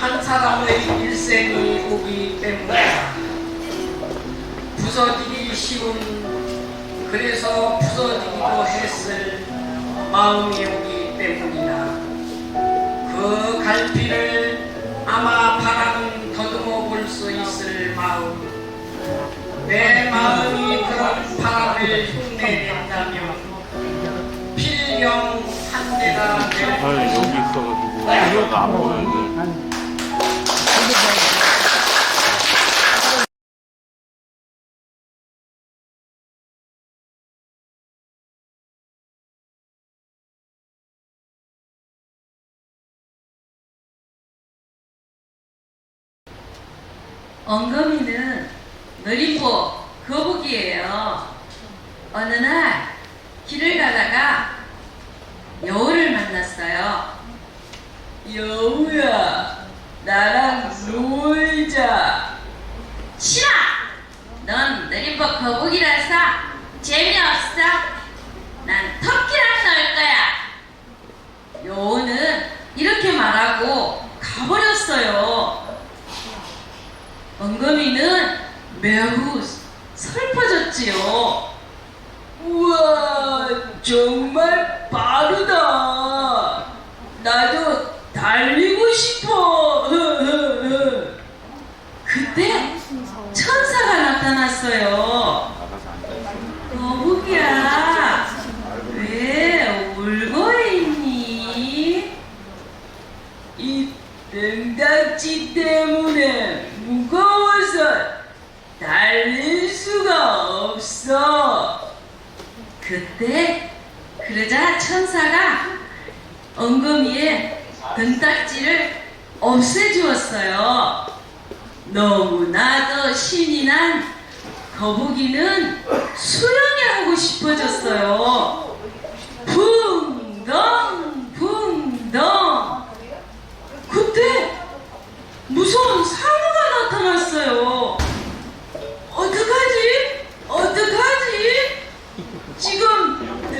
한 사람의 일생이 오기 때문이다. 부서지기 쉬운 그래서 부서지기도 했을 마음이 오기 때문이다. 그 갈피를 아마 바람은 더듬어 볼 수 있을 마음 내 마음이 그런 바람을 흉내낸다면 필경 한 대가 아, 될 여기 있어가지고 이거가. 엉거미는 느림보 거북이에요. 어느 날 길을 가다가 여우를 만났어요. 여우야, 나랑 놀자. 싫어! 넌 느림보 거북이라서 재미없어. 난 토끼랑 놀 거야. 여우는 이렇게 말하고 가버렸어요. 엉거미는 매우 슬퍼졌지요. 우와, 정말 빠르다. 나도 달리고 싶어. 그때 천사가 나타났어요. 나가서 앉아있어요. 거북이야, 왜 울고 있니? 이 등딱지 때문에 무거워서 달릴 수가 없어. 그때 그러자 천사가 엉거미의 등딱지를 없애주었어요. 너무나도 신이 난 거북이는 수영이 하고 싶어졌어요. 붕덩 붕덩 그때 무서운 상어가 나타났어요. 어떡하지?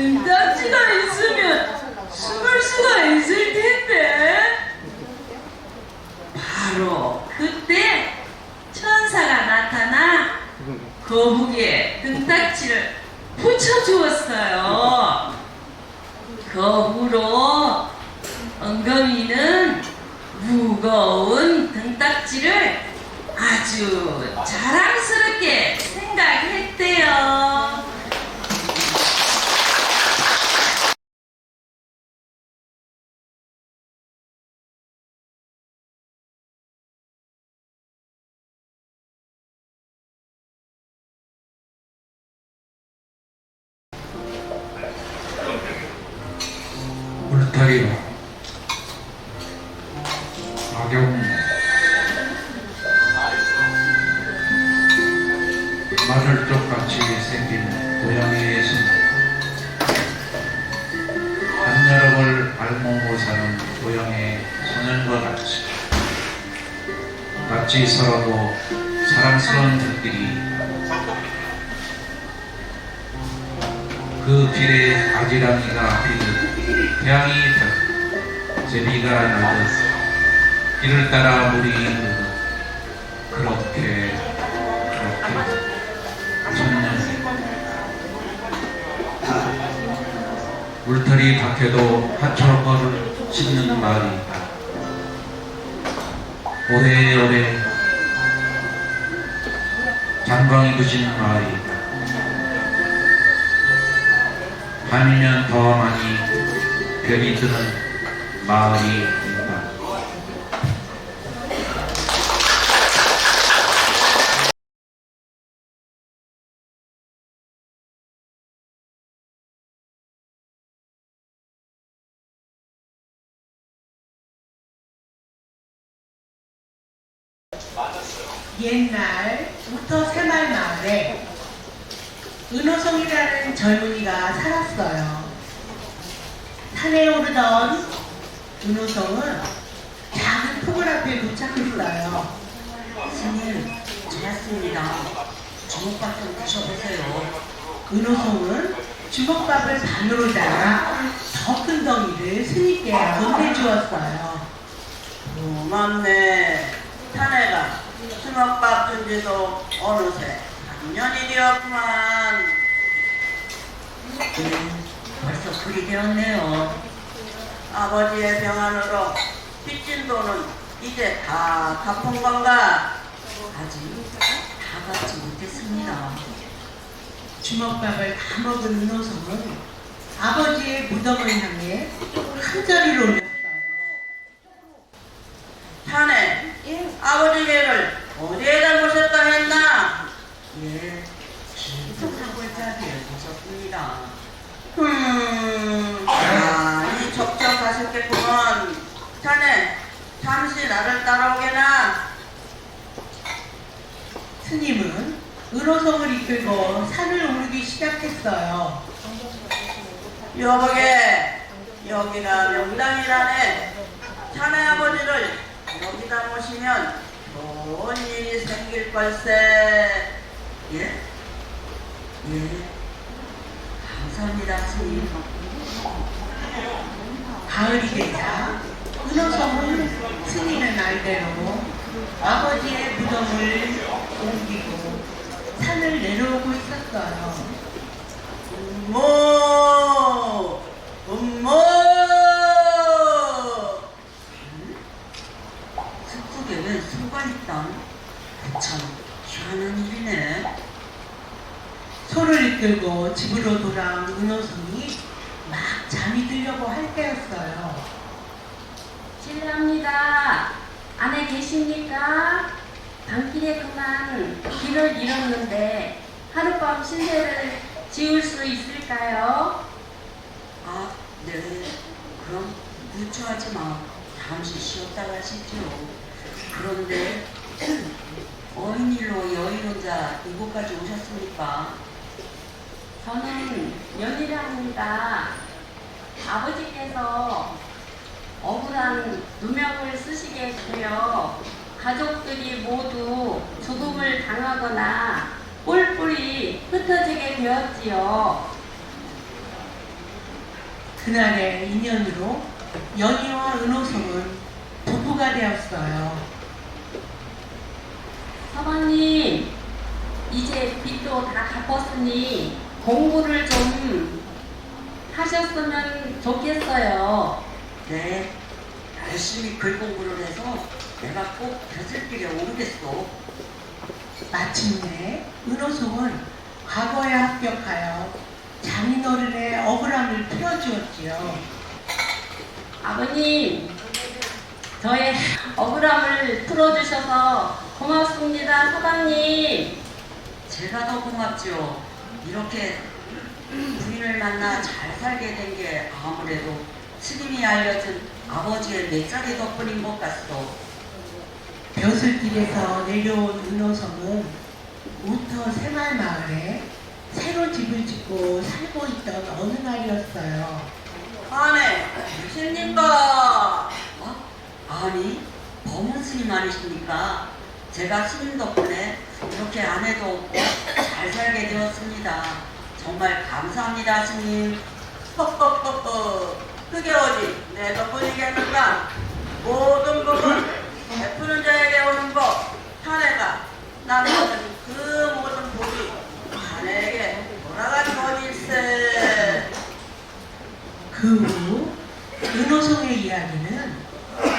등딱지가 있으면 숨을 수가 있을 텐데. 바로 그때 천사가 나타나 거북이의 등딱지를 붙여주었어요. 그 후로 엉덩이는 무거운 등딱지를 아주 자랑스럽게 생각했 제비가 나듯 길을 따라 흐르듯 그렇게 그렇게 천년 울타리 밖에도 하초록 걸을 씻는 마을이 있다. 오래 오래 장광이 마을이 있다. 밤이면 더 많이 별이 뜨는 마을이 있다. 옛날부터 새마을 마을에 은호성이라는 젊은이가 살았어요. 산에 오르던 은호성은 작은 앞에 도착했어요. 스님, 잘했습니다. 주먹밥 좀 드셔보세요. 은호송은 주먹밥을 반으로 잘라 더 큰 덩이를 스님께 건네주었어요. 고맙네. 자네가 주먹밥 준 지도 어느새 3년이 되었구만. 네, 벌써 그리 되었네요. 아버지의 병안으로 빚진 돈은 이제 다 갚은 건가? 아직 다 받지 못했습니다. 주먹밥을 다 먹은 은호성은 아버지의 무덤을 향해 한 자리로 올렸어요. 자네, 아버지 개를 어디에다 모셨다 했나? 예, 계속 사골짜기를 보셨습니다. 음, 많이 적적하셨겠구먼. 자네, 잠시 나를 따라오게나. 스님은 은호성을 이끌고 산을 오르기 시작했어요. 여보게, 여기가 명당이라네. 자네 아버지를 여기다 모시면 좋은 일이 생길 걸세. 예? 예. 감사합니다, 스님. 가을이 되자 은호성은 스님의 말대로 아버지의 무덤을 옮기고 산을 내려오고 있었어요. 음모, 음모. 숲속에 웬 소가 있다. 참 희한한 일이네. 소를 이끌고 집으로 돌아온 은호성이 막 잠이 들려고 할 때였어요. 실례합니다. 안에 계십니까? 밤길에 그만 길을 잃었는데 하룻밤 신세를 지울 수 있을까요? 아, 네. 그럼 무초하지 마. 잠시 쉬었다 가시죠. 그런데 어인일로 여인 혼자 이곳까지 오셨습니까? 저는 연희랍니다. 아버지께서 억울한 누명을 쓰시게 되어 가족들이 모두 죽음을 당하거나 뿔뿔이 흩어지게 되었지요. 그날의 인연으로 연희와 은호성은 부부가 되었어요. 사방님, 이제 빚도 다 갚았으니 공부를 좀 하셨으면 좋겠어요. 네. 열심히 글 공부를 해서 내가 꼭 벼슬 길에 오르겠어. 마침내 은호성은 과거에 합격하여 장인어른의 억울함을 풀어주었지요. 아버님, 저의 억울함을 풀어주셔서 고맙습니다, 사방님. 제가 더 고맙죠. 이렇게 부인을 만나 잘 살게 된 게 아무래도 스님이 알려준 아버지의 맷자리 덕분인 것 같소. 벼슬길에서 내려온 은호성은 우터 새마을마을에 새로 집을 짓고 살고 있던 어느 날이었어요. 아네, 신님과 어? 아니, 범은 스님 아니십니까? 제가 스님 덕분에 이렇게 아내도 없고 잘 살게 되었습니다. 정말 감사합니다, 스님. 허허허허 그게 어디 내 덕분이겠는가 모든 복은 베푸는 자에게 오는 복 자네가 나는 그 모든 복이 자네에게 돌아가는 것일세. 그후 은호성의 이야기는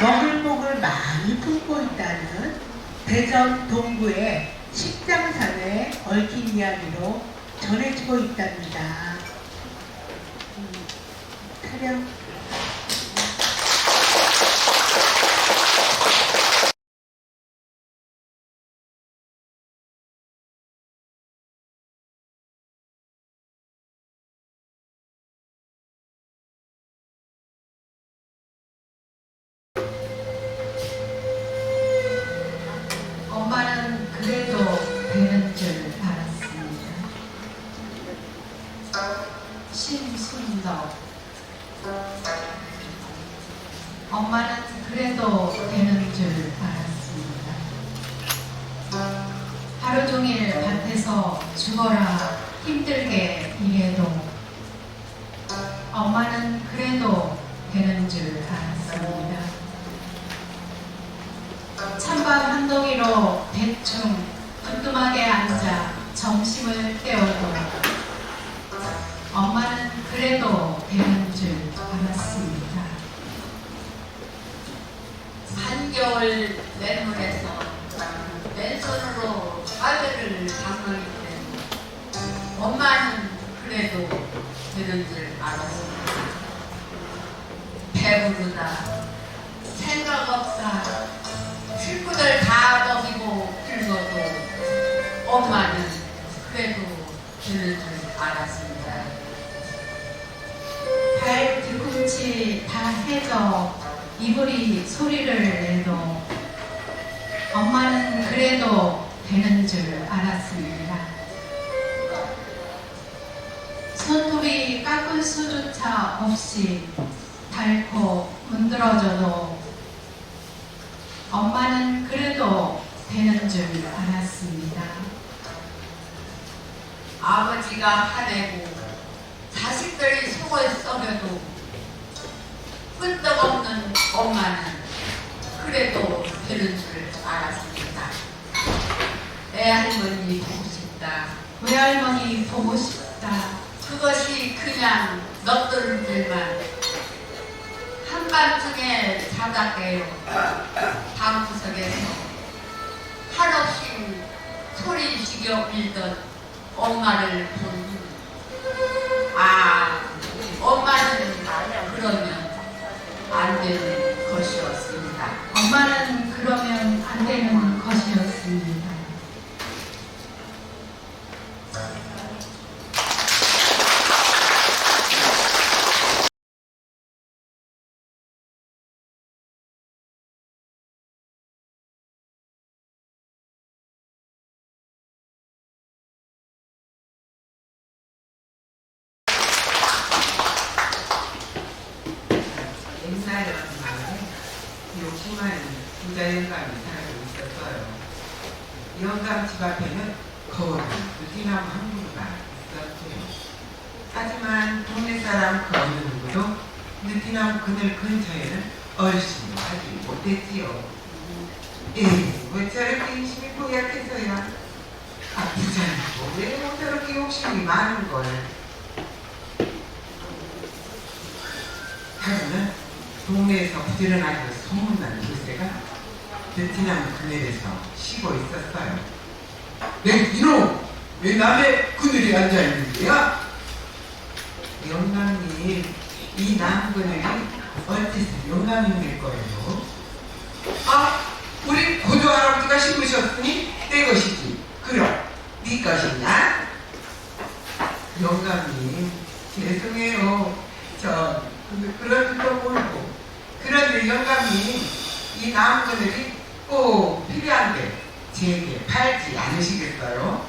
먹을 복을 많이 품고 있다는 대전 동구의 십장산에 얽힌 이야기로 전해지고 있답니다. 음, 타령 한겨울 맨물에서 맨손으로 담을 때 엄마는 그래도 되는 줄 알았습니다. 배부르다, 생각 없다, 식구들 다 먹이고 긁어도 엄마는 그래도 되는 줄 알았습니다. 발 뒤꿈치 다 해져 이불이 소리를 내도 엄마는 그래도 되는 줄 알았습니다. 손톱이 깎을 수조차 없이 닳고 문드러져도 엄마는 그래도 되는 줄 알았습니다. 아버지가 화내고 자식들이 속을 썩여도 끄떡없는 엄마는 그래도 되는 줄 알았습니다. 애할머니 보고 싶다. 외할머니 보고 싶다. 그것이 그냥 넋들들만 한밤중에 자다 깨요. 방구석에서 한없이 소리 지겨 빌던 엄마를 본 아, 엄마는 그러면 안 되는 것이었습니다. 엄마는 그러면 안 되는 것이었습니다. 옛날에 마을에 욕심한 부자 영감이 살고 있었어요. 이 영감 집 앞에는 거울은 느티나무 한 그루가 있었고요. 하지만 동네 사람 그 어느 누구도 느티나무 그늘 근처에는 얼씬도 하지 못했지요. 에이, 왜 저렇게 인심이 고약해서야? 아, 부자라고 왜뭐 저렇게 욕심이 많은 걸? 하루는 동네에서 부지런하게 소문난 돌쇠가 베트남 그늘에서 쉬고 있었어요. 내 이놈! 왜 남의 그늘에 앉아있는 거야? 영감님, 이 나무 그늘이 어째서 영감님일 거예요? 아, 우리 고조 할아버지가 심으셨으니 내 것이지. 그럼 네 것이냐? 영감님, 죄송해요. 저 그- 그런 줄도 모르고 그런데 영감님 이 나무 그늘이 꼭 필요한데 제게 팔지 않으시겠어요?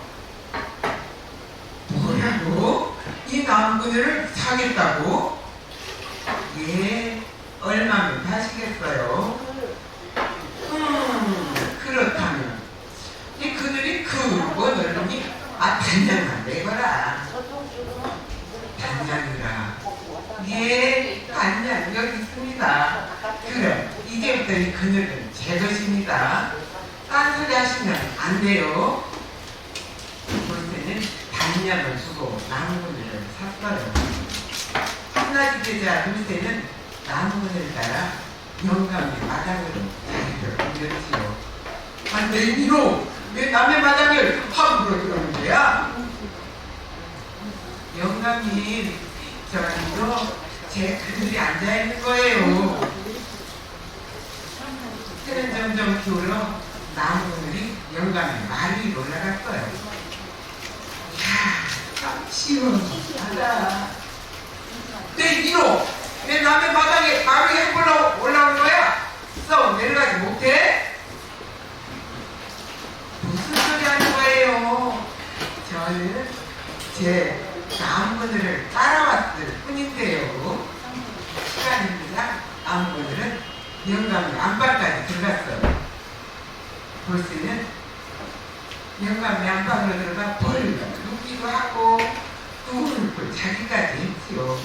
뭐라고? 이 나무 그늘을 사겠다고? 예, 얼마면 파시겠어요? 음, 그렇다면 이 그늘이 크고 넓으니 아 단장만 내거라 단장이라 예, 단장 여기 있습니다. 그럼 이제부터 이 그늘은 제 것입니다. 딴소리 하시면 안 돼요. 볼 때는 단장을 주고 나무 그늘을 샀어요. 한낮이 되자 물새는 나무 그늘을 따라 영감의 마당으로 자리를 옮겼지요. 안돼 이로 왜 남의 마당을 함부로 들어오는 거야? 영감님 저기도 제 그들이 앉아 있는 거예요. 해는 점점 기울어 나무 그늘이 영감의 말 위로 올라갔어요. 야, 시원하다. 내 이로 내 남의 바닥에 마음이 해보려 올라온 거야? 썩 내려가지 못해? 무슨 소리 하는 거예요? 저는 제 나무들을 따라왔을 뿐인데요. 시간입니다. 나무들은 영감의 안방까지 들어갔어요. 볼수는 영감의 안방으로 들어가 벌 하기도 하고 또 자기까지 했지요.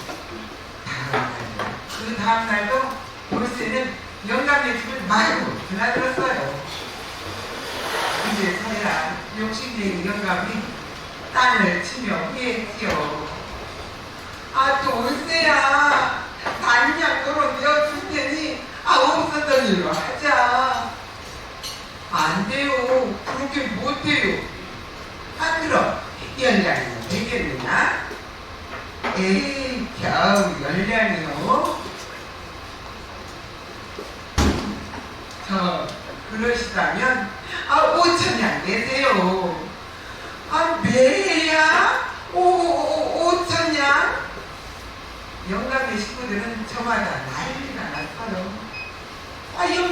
다음 날도 그 다음 날도 볼세는 영감의 집을 마구 드나들었어요. 이제서야 욕심쟁이 영감이 땅을 치며 후회했지요. 아. 단양도로 내어줄 테니, 아, 없었던 일로 하자. 안 돼요. 그렇게 못해요. 아, 그럼, 연량이면 되겠느냐? 에이, 겨우 연량이요? 저, 그러시다면, 아, 오천냥 내세요. 아, 매야? 오, 오, 오천냥? 영감의 식구들은 저마다 난리가 났어요. 아, 영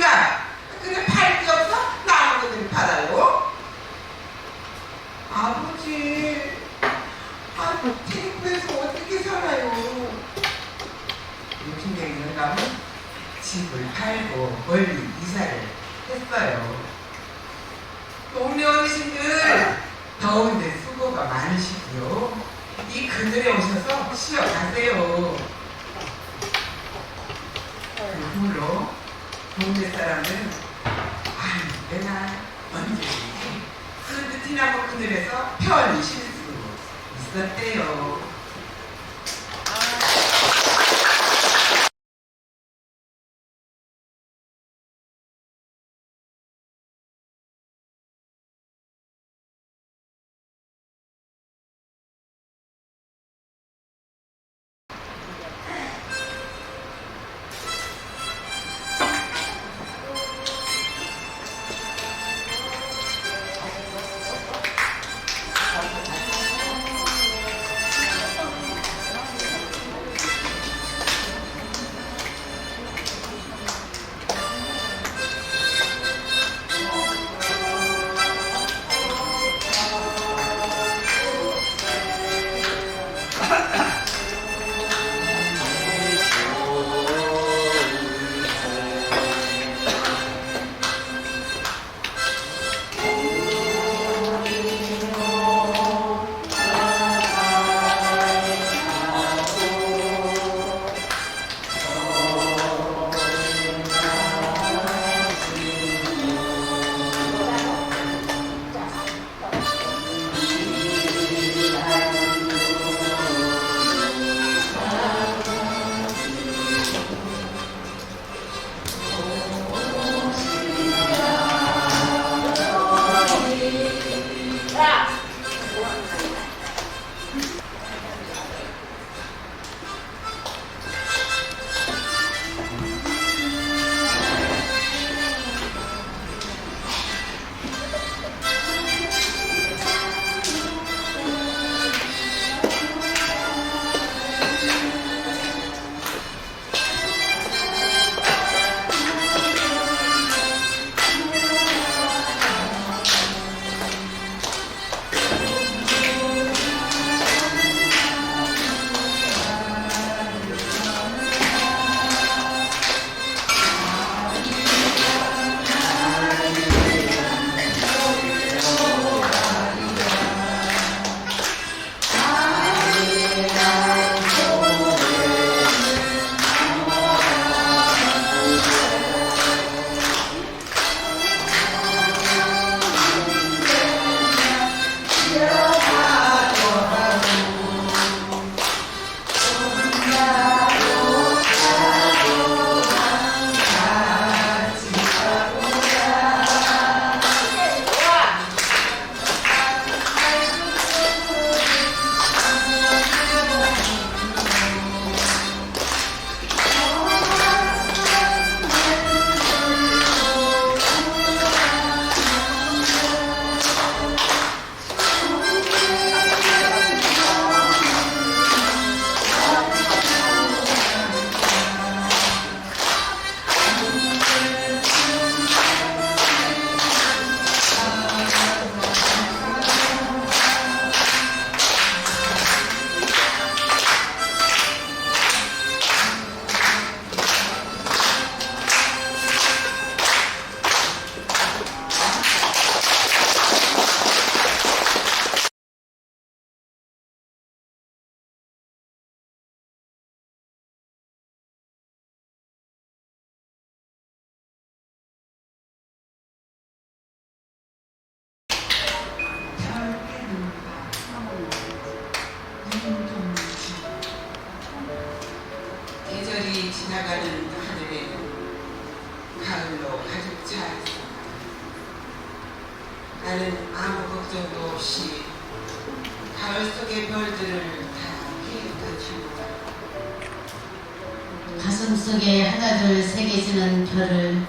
가슴 속에 하나둘 새겨지는 별을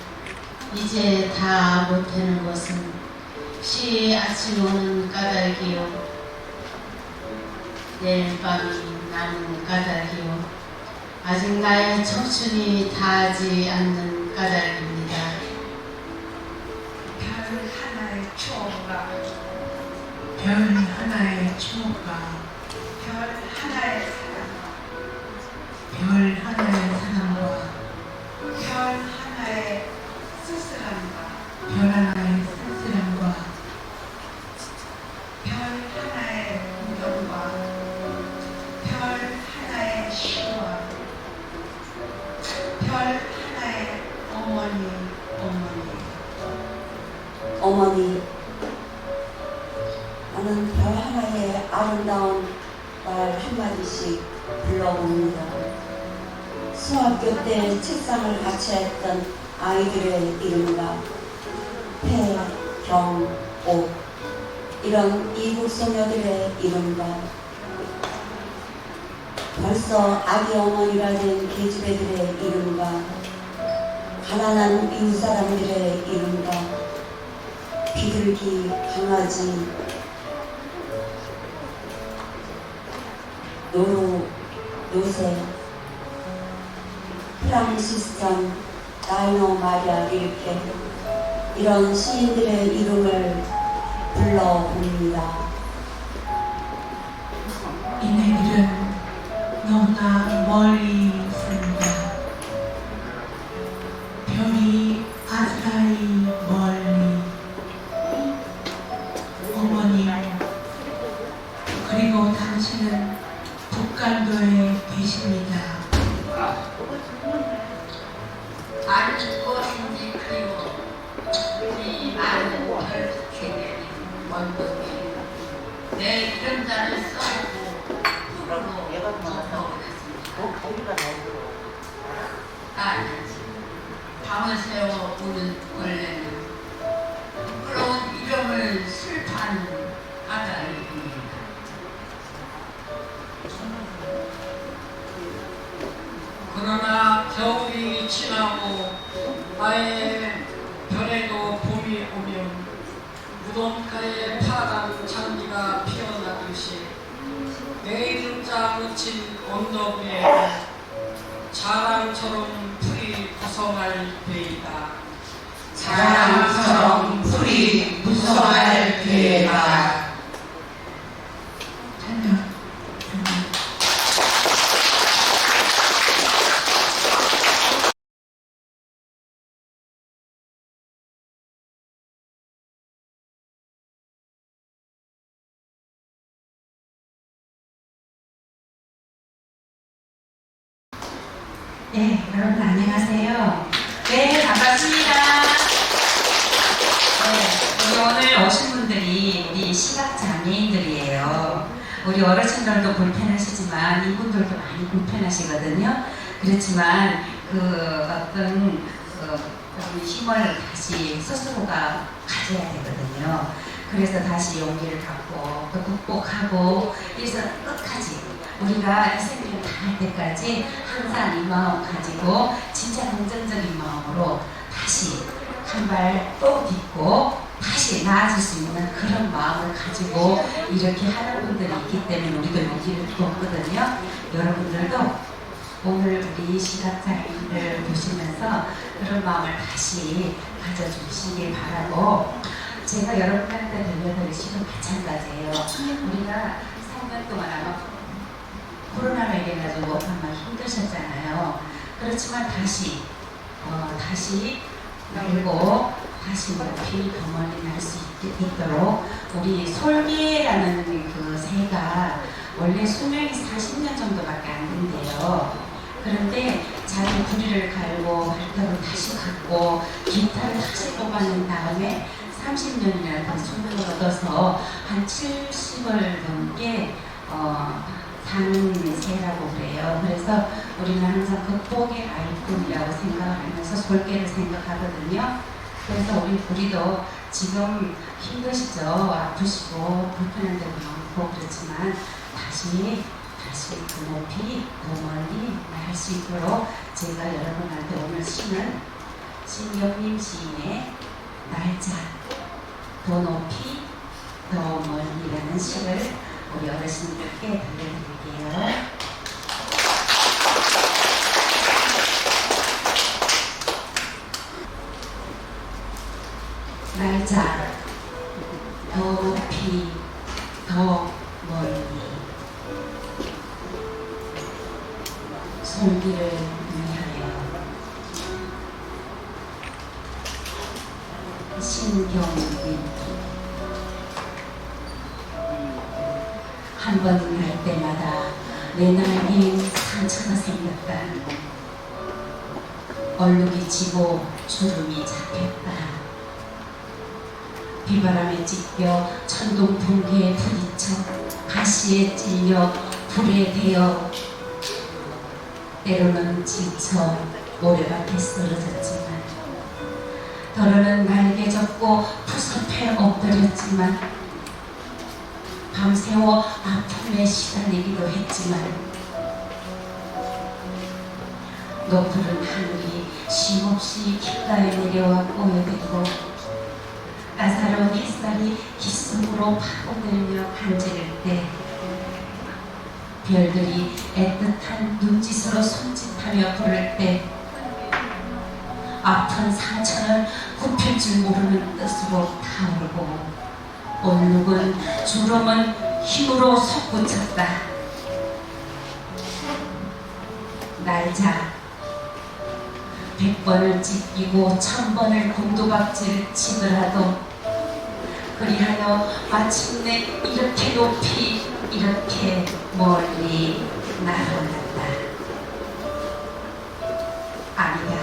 이제 다 못하는 것은 시 아침 오는 까닭이요? 내일 밤이 남은 까닭이요? 아직 나의 청춘이 다하지 않는 까닭입니다. 별 하나의 추억과 별 하나의 추억과 별 하나의 사랑. 별 하나의 사랑 말 한마디씩 불러봅니다. 수학교 때 책상을 같이 했던 아이들의 이름과 폐, 경, 옥 이런 이국 소녀들의 이름과 벌써 아기 어머니가 된 계집애들의 이름과 가난한 이웃 사람들의 이름과 비둘기, 강아지, 노루, 요새, 프랑시스턴, 나이노 마리아 이렇게 이런 시인들의 이름을 불러봅니다. 이네들은 너무나 멀리 있습니다. 별이 아스라이 위에 자랑처럼 풀이 부성할 때이다. 자랑처럼 풀이 무성할 찬 네, 여러분 안녕하세요. 네, 반갑습니다. 네, 오늘 오신 분들이 우리 시각 장애인들이에요. 우리 어르신들도 불편하시지만 이분들도 많이 불편하시거든요. 그렇지만 그 어떤 그 힘을 다시 스스로가 가져야 되거든요. 그래서 다시 용기를 갖고 또 극복하고 그래서 끝까지 우리가 이 생명을 다할 때까지 항상 이 마음 가지고 진짜 긍정적인 마음으로 다시 한 발 또 딛고 다시 나아질 수 있는 그런 마음을 가지고 이렇게 하는 분들이 있기 때문에 우리도 용기를 얻거든요. 여러분들도 오늘 우리 시각장애인을 보시면서 그런 마음을 다시 가져주시길 바라고 제가 여러분한테 들려드릴 시도 마찬가지예요. 우리가 3년 동안 아마 코로나로 인해 가지고 아마 힘드셨잖아요. 그렇지만 다시 어, 다시 열고 다시 높이 경험이 날 수 있도록 우리 솔개라는 그 새가 원래 수명이 40년 정도밖에 안 된대요. 그런데 자기 부리를 갈고 발톱을 다시 갖고 기타를 다시 뽑아낸 다음에 30년이라는 수명을 얻어서 한 70을 넘게 어, 새라고 그래요. 그래서 우리는 항상 극복의 아이콘이라고 생각을 하면서 솔개를 생각하거든요. 그래서 우리 우리도 지금 힘드시죠? 아프시고 불편한 데도 많고 그렇지만 다시 다시 그 높이 더 멀리 날 수 있도록 제가 여러분한테 오늘 시는 신경림 시인의 날짜 더 높이 더 멀리라는 시를 우리 어르신들께 들려드릴게요. 날짜 더 높이 더 멀리. 손길을 위하여. 신경림 한번 할 때마다 내 날이 상처가 생겼다. 얼룩이 지고 주름이 잡혔다. 비바람에 찢겨 천둥 번개에 부딪혀 가시에 찔려 불에 대어 때로는 지쳐 모래밭에 쓰러졌지만 더러는 날개 접고 푸석해 엎드렸지만 밤새워 아픔에 시달리기도 했지만 높은 하늘이 쉼없이 귓가에 내려와 꼬여들고 따사로운 햇살이 귓속으로 파고들며 간지를 때 별들이 애틋한 눈짓으로 손짓하며 부를 때 아픈 상처는 굽힐 줄 모르는 뜻으로 타오르고 얼룩은 주름은 힘으로 솟구쳤다 날자 백 번을 찢기고 천 번을 곤두박질 치더라도 그리하여 마침내 이렇게 높이 이렇게 멀리 날아올랐다. 아니다.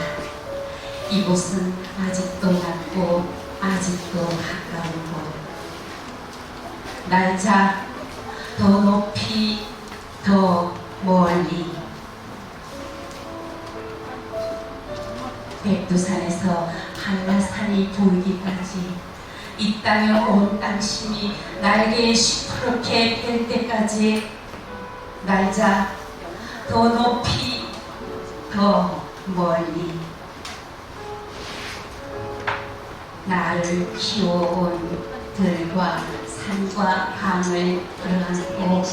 이곳은 아직도 낮고 아직도 가까운 곳. 날자 더 높이 더 멀리. 백두산에서 한라산이 보이기까지 이 땅의 온 땅심이 날개에 시퍼렇게 될 때까지 날자 더 높이 더 멀리. 나를 키워온 들과 산과 강을 끌어안고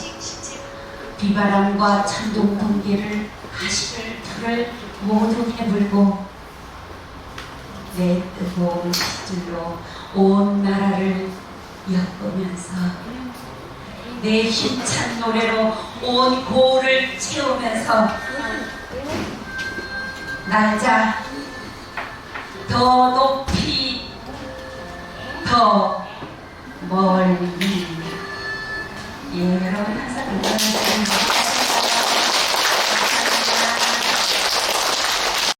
비바람과 천둥 번개를 가시를 풀을 모두 해불고 내 뜨거운 시줄로 온 나라를 엮으면서 내 힘찬 노래로 온 고을을 채우면서 날자 더 높이 더 멀리 예 여러분 항상 건강하세요.